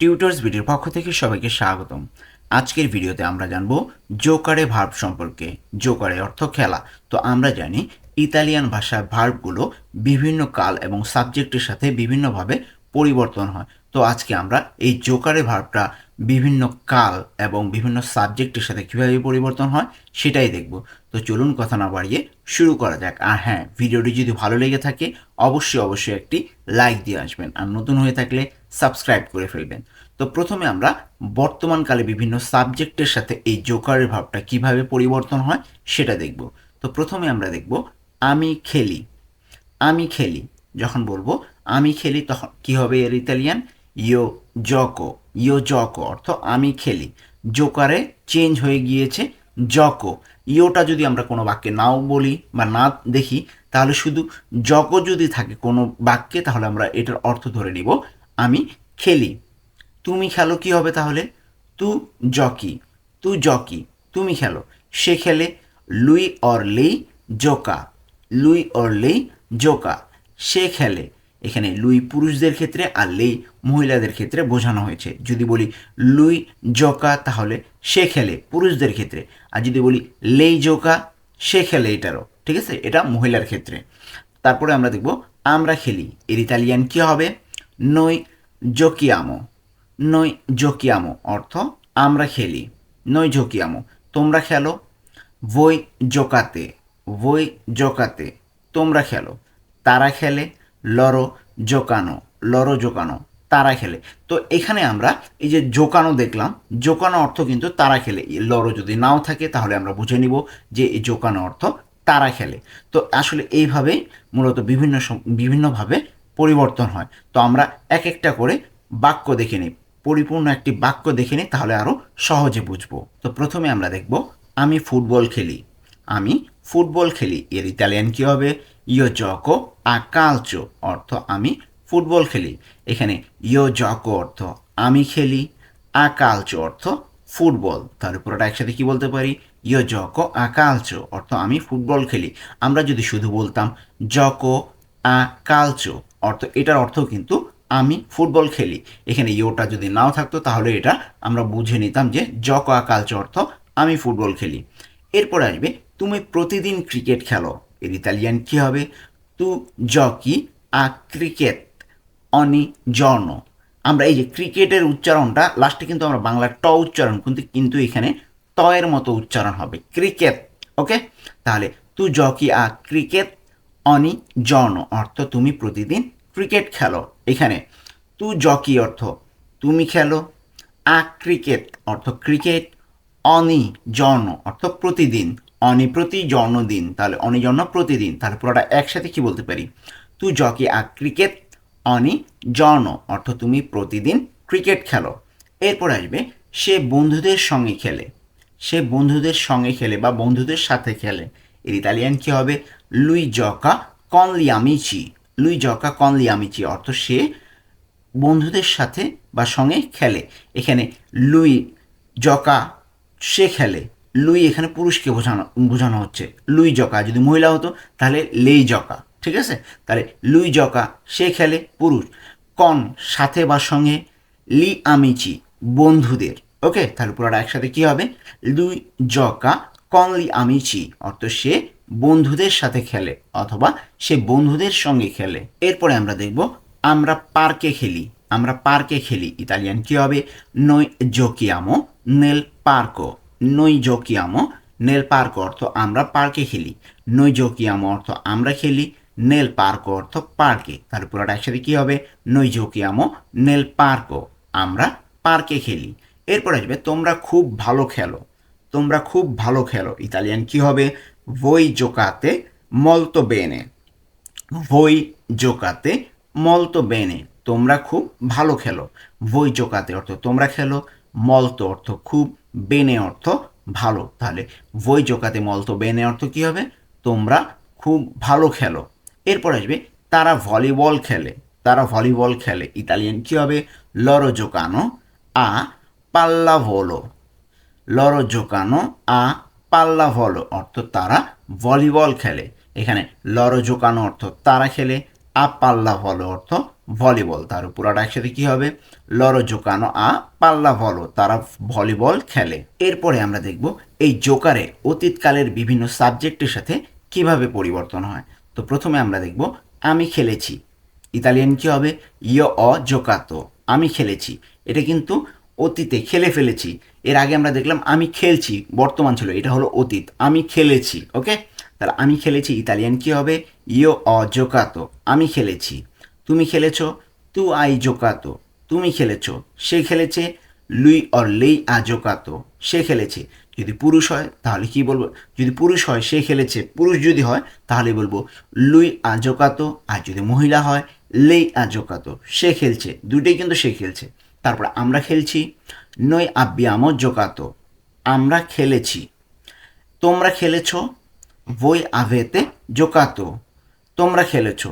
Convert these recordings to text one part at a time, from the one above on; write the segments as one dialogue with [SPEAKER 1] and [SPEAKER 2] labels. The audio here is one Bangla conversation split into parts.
[SPEAKER 1] টিউটর্স ভিডিওর পক্ষ থেকে সবাইকে স্বাগতম। আজকের ভিডিওতে আমরা জানব জোকারে ভার্ব সম্পর্কে। জোকারে অর্থ খেলা। তো আমরা জানি ইতালিয়ান ভাষার ভার্বগুলো বিভিন্ন কাল এবং সাবজেক্টের সাথে বিভিন্নভাবে পরিবর্তন হয়। তো আজকে আমরা এই জোকারে ভার্বটা বিভিন্ন কাল এবং বিভিন্ন সাবজেক্টের সাথে কীভাবে পরিবর্তন হয় সেটাই দেখব। তো চলুন কথা না বাড়িয়ে শুরু করা যাক। আর হ্যাঁ ভিডিওটি যদি ভালো লেগে থাকে, অবশ্যই অবশ্যই একটি লাইক দিয়ে আসবেন। আর নতুন হয়ে থাকলে সাবস্ক্রাইব করে ফেলবেন। তো প্রথমে আমরা বর্তমানকালে বিভিন্ন সাবজেক্টের সাথে এই জোকারের ভাবটা কীভাবে পরিবর্তন হয় সেটা দেখব। তো প্রথমে আমরা দেখব আমি খেলি। আমি খেলি। যখন বলব আমি খেলি তখন কি হবে এর ইতালিয়ান? ইয়ো জকো। ইয়ো জকো অর্থ আমি খেলি। জোকারে চেঞ্জ হয়ে গিয়েছে জকো। ইয়োটা যদি আমরা কোনো বাক্যে নাও বলি বা না দেখি তাহলে শুধু জকো যদি থাকে কোনো বাক্যে তাহলে আমরা এটার অর্থ ধরে নিব আমি খেলি। তুমি খেলো কি হবে তাহলে? তু জকি তু জকি, তুমি খেলো। সে খেলে লুই অর লেই জোকা, লুই অর লেই জোকা, সে খেলে। এখানে লুই পুরুষদের ক্ষেত্রে আর লেই মহিলাদের ক্ষেত্রে বোঝানো হয়েছে। যদি বলি লুই জোকা তাহলে সে খেলে পুরুষদের ক্ষেত্রে। আর যদি বলি লেই জোকা, সে খেলে এটারও। ঠিক আছে? এটা মহিলার ক্ষেত্রে। তারপরে আমরা দেখব আমরা খেলি। এর ইতালিয়ান কী হবে? নই জোকিয়ামো। নই জোকিয়ামো অর্থ আমরা খেলি। নই জোকিয়ামো, তোমরা খেলো। বই জোকাতে বই জোকাতে, তোমরা খেলো। তারা খেলে, লরো জোকানো লরো জোকানো, তারা খেলে। তো এখানে আমরা এই যে জোকানো দেখলাম, জোকানো অর্থ কিন্তু তারা খেলে। লরো যদি নাও থাকে, তাহলে আমরা বুঝে নিব যে এই জোকানো অর্থ তারা খেলে। তো আসলে এইভাবেই মূলত বিভিন্ন বিভিন্নভাবে পরিবর্তন হয়। তো আমরা এক একটা করে বাক্য দেখে নিই। পরিপূর্ণ একটি বাক্য দেখে নিই, তাহলে আরও সহজে বুঝব। তো প্রথমে আমরা দেখব, আমি ফুটবল খেলি। আমি ফুটবল খেলি। এর ইতালিয়ান কী হবে? ইয়ো জকো আ কালচো অর্থ আমি ফুটবল খেলি। এখানে ইয়ো জকো অর্থ আমি খেলি আ কালচো অর্থ ফুটবল। তাহলে পুরোটা একসাথে কী বলতে পারি? ইয়ো জকো আ কালচো অর্থ আমি ফুটবল খেলি। আমরা যদি শুধু বলতাম জকো আ কালচো অর্থ, এটার অর্থ কিন্তু আমি ফুটবল খেলি। এখানে ইয়োটা যদি নাও থাকতো, তাহলে এটা আমরা বুঝে নিতাম যে জকো আ কালচো অর্থ আমি ফুটবল খেলি। এরপর আসবে, তুমি প্রতিদিন ক্রিকেট খেলো। এর ইতালিয়ান কী হবে? তু জকি আ ক্রিকেট অনি জন আমরা এই যে ক্রিকেটের উচ্চারণটা, লাস্টে কিন্তু আমরা বাংলার ট উচ্চারণ কিন্তু কিন্তু এখানে তয়ের মতো উচ্চারণ হবে। Cricket, okay? তাহলে তু জকি আ ক্রিকেট অনি জন অর্থ তুমি প্রতিদিন ক্রিকেট খেলো। এখানে তু জকি অর্থ তুমি খেলো। আ ক্রিকেট অর্থ ক্রিকেট। অনি জন অর্থ প্রতিদিন। অনি প্রতি জন্মদিন, তাহলে অনি জন্ম প্রতিদিন। তাহলে পুরোটা একসাথে কি বলতে পারি? তু জকি, আ ক্রিকেট। অনি জন অর্থ তুমি প্রতিদিন ক্রিকেট খেলো। এরপর আসবে সে বন্ধুদের সঙ্গে খেলে। সে বন্ধুদের সঙ্গে খেলে বা বন্ধুদের সাথে খেলে। এর ইতালিয়ান কী হবে? লুই জকা কনলি আমিচি লুই জকা কনলি আমিচি অর্থ সে বন্ধুদের সাথে বা সঙ্গে খেলে। এখানে লুই জকা সে খেলে। লুই এখানে পুরুষকে বোঝানো বোঝানো হচ্ছে। লুই জকা যদি মহিলা হতো, তাহলে লেই জকা ঠিক আছে? তাহলে লুই জকা সে খেলে পুরুষ। কন সাথে বা সঙ্গে লি আমিচি বন্ধুদের। ওকে তাহলে পুরোটা একসাথে কী হবে? লুই জকা কন লি আমিচি অর্থ সে বন্ধুদের সাথে খেলে অথবা সে বন্ধুদের সঙ্গে খেলে। এরপরে আমরা দেখব, আমরা পার্কে খেলি, আমরা পার্কে খেলি। ইতালিয়ান কী হবে? নই জোকিয়ামো নেল পার্কো নই জোকিয়ামো নেল পার্ক অর্থ আমরা পার্কে খেলি। নই জোকিয়ামো অর্থ আমরা খেলি নেল পার্ক অর্থ পার্কে। তাহলে পুরোটা একসাথে কী হবে? নই জোকিয়ামো নেল পার্কো আমরা পার্কে খেলি। এরপর আসবে, তোমরা খুব ভালো খেলো। তোমরা খুব ভালো খেলো। ইতালিয়ান কী হবে? voi giocate molto bene voi giocate molto bene তোমরা খুব ভালো খেলো। voi giocate অর্থ তোমরা খেলো। molto অর্থ খুব বেনে অর্থ ভালো। তাহলে voi giocate molto bene অর্থ কী হবে? তোমরা খুব ভালো খেলো। এরপর আসবে, তারা ভলিবল খেলে। তারা ভলিবল খেলে। ইতালিয়ান কী হবে? লরো giocano a pallavolo লরো জোকানো আ পাল্লা ভলো অর্থ তারা ভলিবল খেলে। এখানে লরো জোকানো অর্থ তারা খেলে, আ পাল্লা ভলো অর্থ ভলিবল। তার পুরাটা একসাথে কি হবে? লরো জোকানো আ পাল্লা ভলো, তারা ভলিবল খেলে। এরপরে আমরা দেখব এই জোকারে অতীতকালের বিভিন্ন সাবজেক্টের সাথে কীভাবে পরিবর্তন হয়। তো প্রথমে আমরা দেখব, আমি খেলেছি। ইতালিয়ান কি হবে? ইয় অ জোকাতো আমি খেলেছি। এটা কিন্তু অতীতে খেলে ফেলেছি। এর আগে আমরা দেখলাম আমি খেলছি, বর্তমান ছিল, এটা হলো অতীত। আমি খেলেছি, ওকে? তাহলে আমি খেলেছি, ইতালিয়ান কি হবে? ইয় অ জোকাতো আমি খেলেছি। তুমি খেলেছো? তু আই জোকাতো তুমি খেলেছো। সে খেলেছে? লুই অর লেই আ জোকাতো সে খেলেছে। যদি পুরুষ হয়, তাহলে কি বলব? যদি পুরুষ হয়, সে খেলেছে। পুরুষ যদি হয়, তাহলে বলব লুই আ জোকাতো আর যদি মহিলা হয় লেই আ জোকাতো সে খেলছে। দুটোই কিন্তু সে খেলছে। তারপর আমরা খেলছি। নই আব্বিয়ামো জোকাতো। আমরা খেলেছি। তোমরা খেলেছো? বই আভেতে জোকাতো। তোমরা খেলেছ?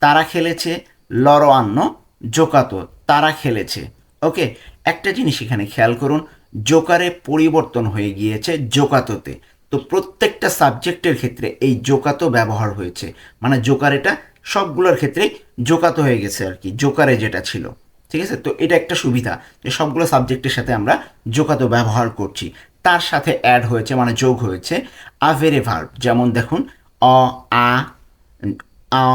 [SPEAKER 1] তারা খেলেছে? লরো আন্ন জোকাতো। তারা খেলেছে। ওকে, একটা জিনিস এখানে খেয়াল করুন। জোকারে পরিবর্তন হয়ে গিয়েছে জোকাতোতে। তো প্রত্যেকটা সাবজেক্টের ক্ষেত্রে এই জোকাতো ব্যবহার হয়েছে। মানে জোকার এটা সবগুলোর ক্ষেত্রেই জোকাতো হয়ে গেছে আর কি, জোকারে যেটা ছিল। ঠিক আছে? তো এটা একটা সুবিধা যে সবগুলো সাবজেক্টের সাথে আমরা জোকাতো ব্যবহার করছি। তার সাথে অ্যাড হয়েছে মানে যোগ হয়েছে আভেরে ভার্ব যেমন দেখুন, অ, আ আ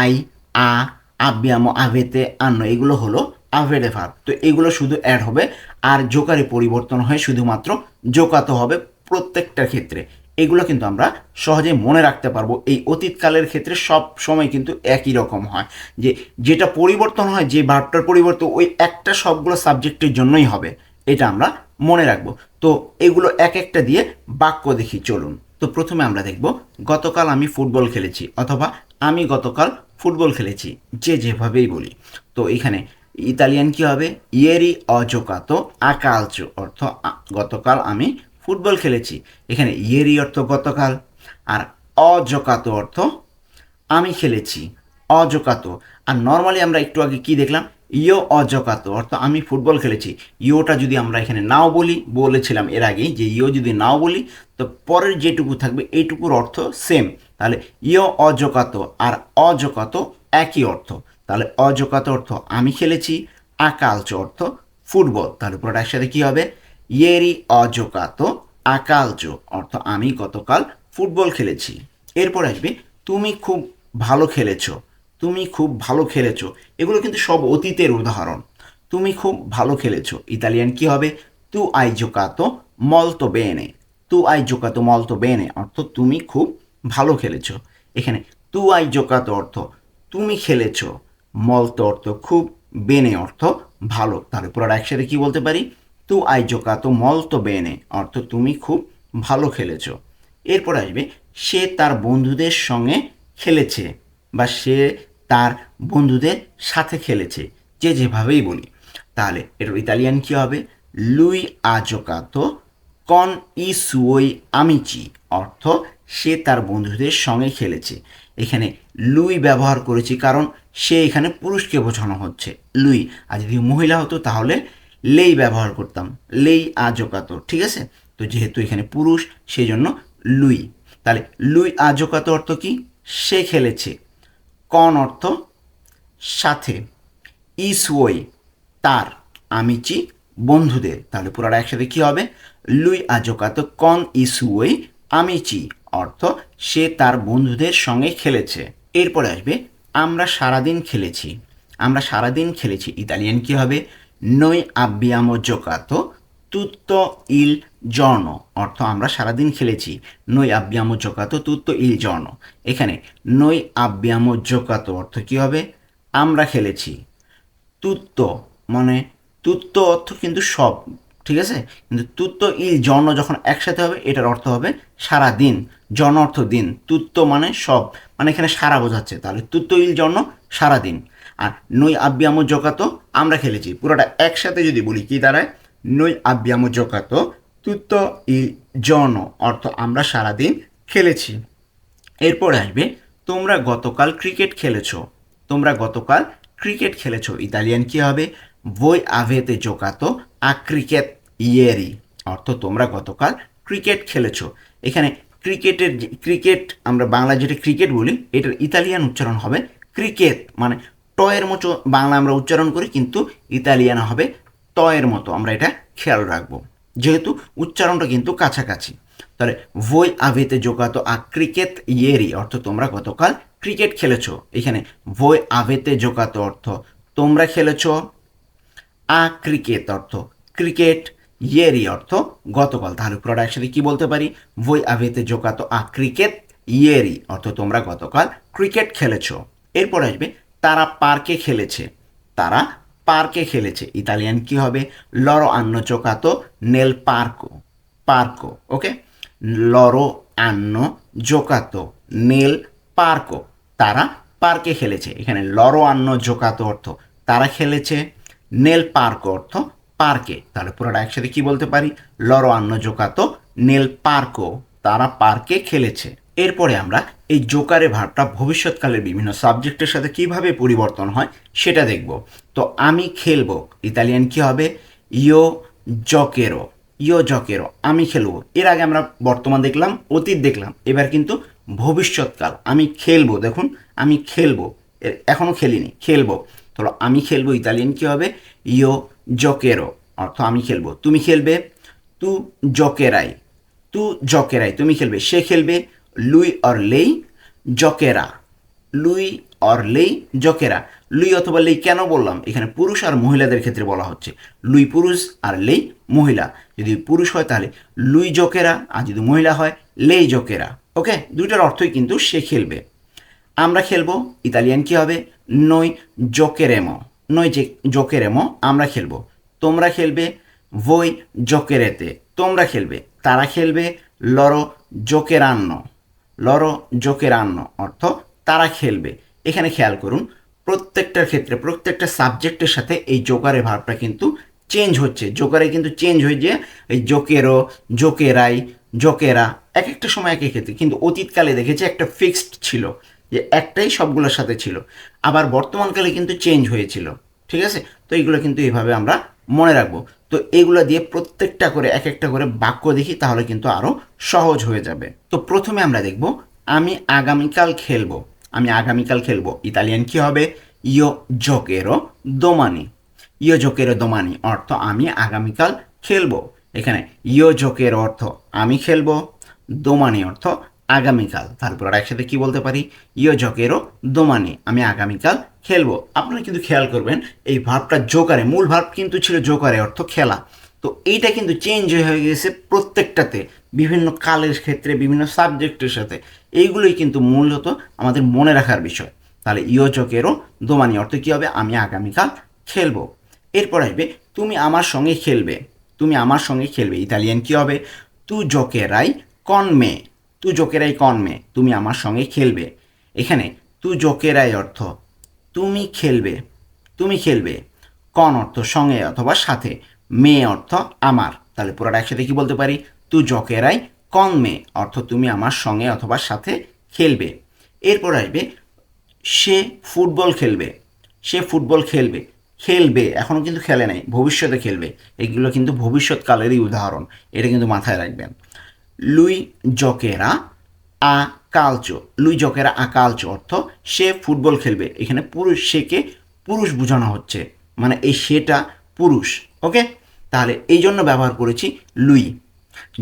[SPEAKER 1] আই, আ আব্যামো আভেতে আন্ন, এগুলো হলো আভেরে ভার্ব তো এগুলো শুধু অ্যাড হবে, আর জোকারে পরিবর্তন হয়ে শুধুমাত্র জোকাতো হবে প্রত্যেকটা ক্ষেত্রে। এগুলো কিন্তু আমরা সহজে মনে রাখতে পারব। এই অতীতকালের ক্ষেত্রে সব সময় কিন্তু একই রকম হয় যে যেটা পরিবর্তন হয়, যে ভার্বটার পরিবর্তন ওই একটা সবগুলো সাবজেক্টের জন্যই হবে। এটা আমরা মনে রাখব। তো এগুলো এক একটা দিয়ে বাক্য দেখি, চলুন। তো প্রথমে আমরা দেখব, গতকাল আমি ফুটবল খেলেছি অথবা আমি গতকাল ফুটবল খেলেছি, যে যেভাবেই বলি। তো এখানে ইতালিয়ান কি হবে? ইয়েরি অজোকাতো আকালচো, অর্থ গতকাল আমি ফুটবল খেলেছি। এখানে ইয়েরি অর্থ গতকাল আর অজোকাতো অর্থ আমি খেলেছি। অজোকাতো আর নর্মালি আমরা একটু আগে কি দেখলাম? ইয়ো অজোকাতো অর্থ আমি ফুটবল খেলেছি। ইয়োটা যদি আমরা এখানে নাও বলি, বলেছিলাম এর আগেই যে ইয়ো যদি নাও বলি, তো পরের যেটুকু থাকবে এইটুকুর অর্থ সেম তাহলে ইয়ো অজোকাতো আর অজোকাতো একই অর্থ। তাহলে অজোকাতো অর্থ আমি খেলেছি, আকালচ অর্থ ফুটবল। তাহলে পুরোটা একসাথে কী হবে? ইয়েরি অজোকাতো আকালচো অর্থ আমি গতকাল ফুটবল খেলেছি। এরপর আসবে, তুমি খুব ভালো খেলেছো, তুমি খুব ভালো খেলেছো। এগুলো কিন্তু সব অতীতের উদাহরণ। তুমি খুব ভালো খেলেছো। ইতালিয়ান কি হবে? তু আই জোকাতো মলতো বেনে। তু আই জোকাতো মলতো বেনে, অর্থ তুমি খুব ভালো খেলেছো। এখানে তু আই জোকাতো অর্থ তুমি খেলেছো। মলতো অর্থ খুব বেনে, অর্থ ভালো। তাহলে পুরোটা একসাথে কী বলতে পারি? তু আই জোকাতো মলতো বেনে, অর্থ তুমি খুব ভালো খেলেছো। এরপর আসবে, সে তার বন্ধুদের সঙ্গে খেলেছে বা সে তার বন্ধুদের সাথে খেলেছে। যে যেভাবেই বলি। তাহলে এর ইতালিয়ান কী হবে? লুই আজোকাতো কন ই সুই আমিচি, অর্থ সে তার বন্ধুদের সঙ্গে খেলেছে। এখানে লুই ব্যবহার করেছি কারণ সে এখানে পুরুষকে বোঝানো হচ্ছে। লুই, আর যদি মহিলা হতো তাহলে লেই ব্যবহার করতাম। লেই আজোকাতো ঠিক আছে? তো যেহেতু এখানে পুরুষ সেই জন্য লুই। তাহলে লুই আজোকাতো অর্থ কি? সে খেলেছে। কন অর্থ? সাথে। ইসওই, তার, আমিচি, বন্ধুদের। তাহলে পুরোটা একসাথে কি হবে? লুই আজোকাতো, কন ইসুই আমিচি অর্থ সে তার বন্ধুদের সঙ্গে খেলেছে। এরপরে আসবে, আমরা সারাদিন খেলেছি। আমরা সারাদিন খেলেছি। ইতালিয়ান কি হবে? নই আব্বিয়ামো জোকাতো তুত্তো ইল জর্ণ। অর্থ আমরা সারাদিন খেলেছি। নই আব্বিয়ামো জোকাতো তুত্তো ইল জর্ণ। এখানে নই আব্বিয়ামো জোকাতো অর্থ কি হবে? আমরা খেলেছি। তুত্ত মানে তুত্ত অর্থ কিন্তু সব, ঠিক আছে? কিন্তু তুত্ত ইল জন যখন একসাথে হবে, এটার অর্থ হবে সারা দিন জন অর্থ দিন। তুত্ত মানে সব। মানে এখানে সারা বোঝাচ্ছে। তাহলে তুত্ত ইল জন সারা দিন আর নই আব্যামো জোকাতো আমরা খেলেছি। পুরোটা একসাথে যদি বলি কি দাঁড়ায়? নই আব্যামো জোকাতো তুত্ত ই জন, অর্থ আমরা সারাদিন খেলেছি। এরপর আসবে, তোমরা গতকাল ক্রিকেট খেলেছো। তোমরা গতকাল ক্রিকেট খেলেছো। ইতালিয়ান কি হবে? বই আভেতে জোকাতো আ ক্রিকেট ইয়েরি, অর্থ তোমরা গতকাল ক্রিকেট খেলেছো। এখানে ক্রিকেটের ক্রিকেট, আমরা বাংলা যেটা ক্রিকেট বলি, এটার ইতালিয়ান উচ্চারণ হবে ক্রিকেট মানে টয়ের মতো বাংলা আমরা উচ্চারণ করি, কিন্তু ইতালিয়ান হবে টয়ের মতো। আমরা এটা খেয়াল রাখব। যেহেতু উচ্চারণটা কিন্তু কাছাকাছি। তাহলে ভই আভেতে জোগাতো আ ক্রিকেট ইয়েরি অর্থ তোমরা গতকাল ক্রিকেট খেলেছ। এখানে ভই আভেতে জোগাতো অর্থ তোমরা খেলেছ আ ক্রিকেট অর্থ ক্রিকেট ইয়েরি অর্থ গতকাল। তাহলে পুরোটা একসাথে কি বলতে পারি? ভই আভেতে জোকাতো আ ক্রিকেট ইয়েরি অর্থ তোমরা গতকাল ক্রিকেট খেলেছ। এরপর আসবে তারা পার্কে খেলেছে। তারা পার্কে খেলেছে। ইতালিয়ান কি হবে? লরো আন্ন চোকাতো নেল পার্কো পার্কো ওকে লরো আন্ন জোকাতো নেল পার্কো তারা পার্কে খেলেছে। এখানে লরো আন্ন জোকাতো অর্থ তারা খেলেছে। নেল পার্ক অর্থ পার্কে। তাহলে পুরোটা একসাথে কি বলতে পারি? লরো আন্ন জোকাতো নেল পার্কো তারা পার্কে খেলেছে। এরপরে আমরা এই জোকারে ভাবটা ভবিষ্যৎকালের বিভিন্ন সাবজেক্টের সাথে কীভাবে পরিবর্তন হয় সেটা দেখব। তো আমি খেলব, ইতালিয়ান কি হবে? ইয়ো জকেরো ইয়ো জকেরো, আমি খেলব। এর আগে আমরা বর্তমান দেখলাম, অতীত দেখলাম, এবার কিন্তু ভবিষ্যৎকাল, আমি খেলব, দেখুন, আমি খেলব এ- এখনও খেলিনি, খেলব। তাহলে আমি খেলব, ইতালিয়ান কি হবে? ইয়ো জকেরো অর্থ আমি খেলব। তুমি খেলবে? তু জকেরাই তু জকেরাই, তুমি খেলবে, সে খেলবে লুই অর লেই জকেরা। লুই অর লেই জকেরা। লুই অথবা লেই কেন বললাম? এখানে পুরুষ আর মহিলাদের ক্ষেত্রে বলা হচ্ছে। লুই পুরুষ আর লেই মহিলা। যদি পুরুষ হয় তাহলে লুই জকেরা, আর যদি মহিলা হয় লেই জকেরা। ওকে? দুইটার অর্থই কিন্তু সে খেলবে। আমরা খেলব, ইতালিয়ান কি হবে? নই জোকেরেমো। নই যে জোকেরেমো, আমরা খেলব। তোমরা খেলবে, ভই জোকেরেতে। তোমরা খেলবে। তারা খেলবে, লরো জোকেরান্ন। লরো জোকেরান্ন অর্থ তারা খেলবে। এখানে খেয়াল করুন, প্রত্যেকটার ক্ষেত্রে, প্রত্যেকটা সাবজেক্টের সাথে এই জোকারের ভাবটা কিন্তু চেঞ্জ হচ্ছে। জোকারে কিন্তু চেঞ্জ হয়ে যে এই জোকেরো, জোকেরাই, জোকেরা এক একটা সময় এক এক ক্ষেত্রে। কিন্তু অতীতকালে দেখেছি একটা ফিক্সড ছিল, যে একটাই সবগুলোর সাথে ছিল। আবার বর্তমানকালে কিন্তু চেঞ্জ হয়েছিল, ঠিক আছে? তো এইগুলো কিন্তু এইভাবে আমরা মনে রাখব। তো এগুলো দিয়ে প্রত্যেকটা করে এক একটা করে বাক্য দেখি, তাহলে কিন্তু আরও সহজ হয়ে যাবে। তো প্রথমে আমরা দেখব, আমি আগামীকাল খেলব। আমি আগামীকাল খেলব। ইতালিয়ান কি হবে? ইয়ো জোকেরো দোমানি। ইয়ো জোকেরো দোমানি অর্থ আমি আগামীকাল খেলব। এখানে ইয়ো জোকের অর্থ আমি খেলব। দোমানি অর্থ আগামীকাল। তারপর আর একসাথে কি বলতে পারি? ইয়ো জকেরও দোমানি আমি আগামীকাল খেলব। আপনারা কিন্তু খেয়াল করবেন, এই ভাবটা জোকারে, মূল ভাব কিন্তু ছিল জোকারে, অর্থ খেলা। তো এইটা কিন্তু চেঞ্জ হয়ে গেছে প্রত্যেকটাতে, বিভিন্ন কালের ক্ষেত্রে, বিভিন্ন সাবজেক্টের সাথে। এইগুলোই কিন্তু মূলত আমাদের মনে রাখার বিষয়। তাহলে ইয়ো জকেরও দোমানি, অর্থ কী হবে? আমি আগামীকাল খেলব। এরপর আসবে, তুমি আমার সঙ্গে খেলবে। তুমি আমার সঙ্গে খেলবে। ইতালিয়ান কি হবে? তু জকেরাই কন মে তু জোকেরাই কন মে তুমি আমার সঙ্গে খেলবে। এখানে তু জোকেরাই অর্থ, তুমি খেলবে তুমি খেলবে। কন অর্থ সঙ্গে অথবা সাথে, মে অর্থ আমার। তাহলে পুরোটা একসাথে কি বলতে পারি? তু জকেরাই কন মে অর্থ তুমি আমার সঙ্গে অথবা সাথে খেলবে। এরপর আসবে, সে ফুটবল খেলবে, সে ফুটবল খেলবে খেলবে এখনও কিন্তু খেলে নাই, ভবিষ্যতে খেলবে। এগুলো কিন্তু ভবিষ্যৎকালেরই উদাহরণ, এটা কিন্তু মাথায় রাখবেন। লুই জকেরা আ কালচো লুই জকেরা আ কালচো অর্থ সে ফুটবল খেলবে। এখানে পুরুষ, সেকে পুরুষ বোঝানো হচ্ছে। মানে এই সেটা পুরুষ, ওকে? তাহলে এই জন্য ব্যবহার করেছি লুই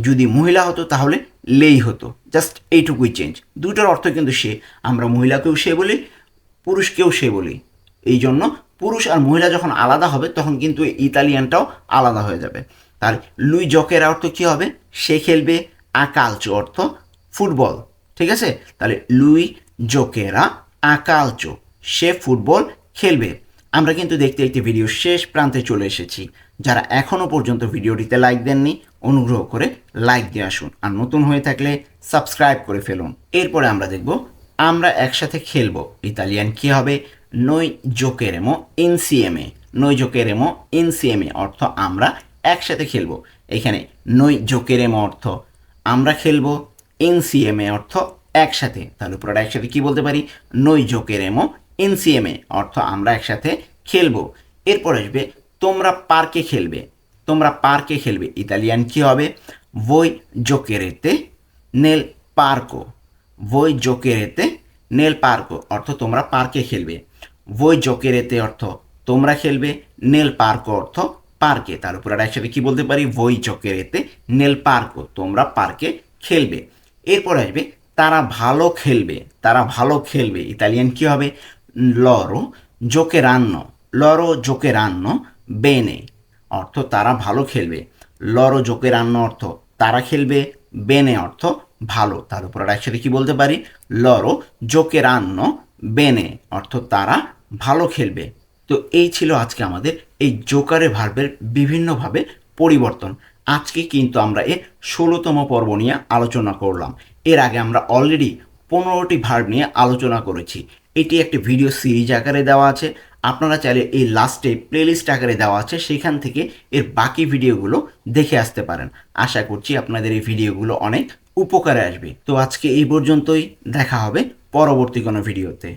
[SPEAKER 1] যদি মহিলা হতো, তাহলে লেই হতো। জাস্ট এইটুকুই চেঞ্জ। দুটোর অর্থ কিন্তু সে। আমরা মহিলাকেও সে বলি, পুরুষকেও সে বলি। এই জন্য পুরুষ আর মহিলা যখন আলাদা হবে, তখন কিন্তু ইতালিয়ানটাও আলাদা হয়ে যাবে। তাহলে লুই জকের অর্থ কী হবে? সে খেলবে আকালচো অর্থ ফুটবল, ঠিক আছে? তাহলে লুই জোকেরা আকালচো, সে ফুটবল খেলবে। আমরা কিন্তু দেখতে দেখতে ভিডিও শেষ প্রান্তে চলে এসেছি। যারা এখনও পর্যন্ত ভিডিওটিতে লাইক দেননি, অনুগ্রহ করে লাইক দিয়ে আসুন। আর নতুন হয়ে থাকলে সাবস্ক্রাইব করে ফেলুন। এরপরে আমরা দেখব, আমরা একসাথে খেলব ইতালিয়ান কি হবে? নই জোকেরেমো ইনসিএমে নই জোকেরেমো ইনসিএমে অর্থ আমরা একসাথে খেলব। এখানে নই জোকেরেমো অর্থ আমরা খেলব ইনসিএমএ অর্থ একসাথে। তাহলে পুরোটা একসাথে কি বলতে পারি? নই জোকেরেমো ইনসিএমএ অর্থ আমরা একসাথে খেলব। এরপর আসবে তোমরা পার্কে খেলবে। তোমরা পার্কে খেলবে। ইতালিয়ান কি হবে? ভই জোকেরেতে নেল পার্কো ভই জোকেরেতে নেল পার্কো অর্থ তোমরা পার্কে খেলবে। Voi giocherete, অর্থ তোমরা খেলবে। নেল পার্ক অর্থ পার্কে, তার উপর আর একসাথে কি বলতে পারি? voi এতে নেল পার্ক তোমরা পার্কে খেলবে। এরপর আসবে, তারা ভালো খেলবে, তারা ভালো খেলবে। ইতালিয়ান কি হবে? লরো giocheranno লরো giocheranno বেনে, অর্থ তারা ভালো খেলবে। লরো giocheranno অর্থ তারা খেলবে, বেনে অর্থ ভালো। তার উপর আর একসাথে কি বলতে পারি? লরো জোকে রান্ন বেনে, অর্থ তারা ভালো খেলবে। তো এই ছিল আজকে আমাদের এই জোকারে ভার্বের বিভিন্নভাবে পরিবর্তন। আজকে কিন্তু আমরা এর ষোলোতম পর্ব নিয়ে আলোচনা করলাম। এর আগে আমরা অলরেডি পনেরোটি ভার্ব নিয়ে আলোচনা করেছি। এটি একটি ভিডিও সিরিজ আকারে দেওয়া আছে। আপনারা চাইলে এই লাস্টে প্লেলিস্ট আকারে দেওয়া আছে। সেখান থেকে এর বাকি ভিডিওগুলো দেখে আসতে পারেন। আশা করছি আপনাদের এই ভিডিওগুলো অনেক উপকারে আসবে। তো আজকে এই পর্যন্তই। দেখা হবে পরবর্তী কোনো ভিডিওতে